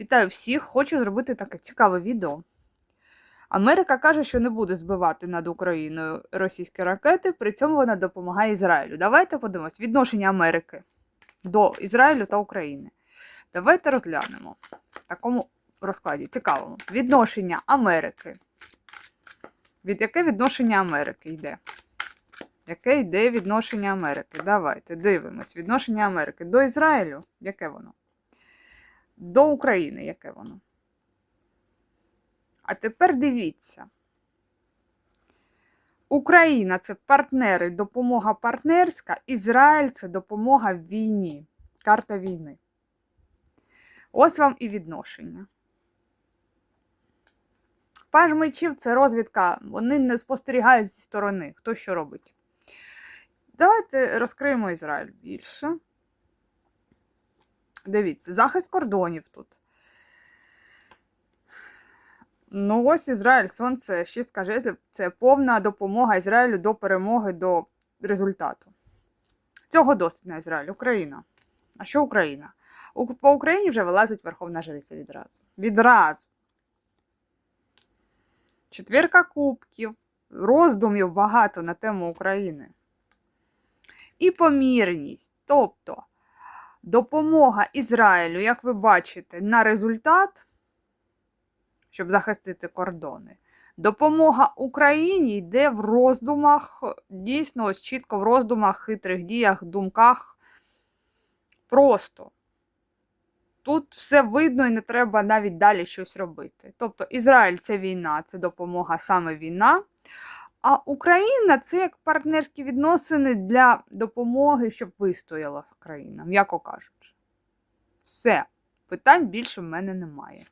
Вітаю всіх! Хочу зробити таке цікаве відео. Америка каже, що не буде збивати над Україною російські ракети, при цьому вона допомагає Ізраїлю. Давайте подивимось відношення Америки до Ізраїлю та України. Давайте розглянемо в такому розкладі. Цікавому. Відношення Америки. Від яке відношення Америки йде? Яке йде відношення Америки? Давайте дивимось. Відношення Америки до Ізраїлю. Яке воно? До України, яке воно? А тепер дивіться. Україна це партнери, допомога партнерська, Ізраїль це допомога в війні. Карта війни. Ось вам і відношення. Паж мечів це розвідка, вони не спостерігають зі сторони, хто що робить. Давайте розкриємо Ізраїль більше. Дивіться, захист кордонів тут. Ну, ось Ізраїль, сонце, шістка жезлів це повна допомога Ізраїлю до перемоги, до результату. Цього досить на Ізраїль, Україна. А що Україна? По Україні вже вилазить Верховна Жриця відразу. Відразу. Четвірка кубків, роздумів багато на тему України. І помірність. Тобто допомога Ізраїлю, як ви бачите, на результат, щоб захистити кордони. Допомога Україні йде в роздумах, дійсно, ось чітко в роздумах, хитрих діях, думках. Просто. Тут все видно і не треба навіть далі щось робити. Тобто Ізраїль це війна, це допомога саме війна. А Україна це як партнерські відносини для допомоги, щоб вистояла країна, м'яко кажучи. Все, питань більше в мене немає.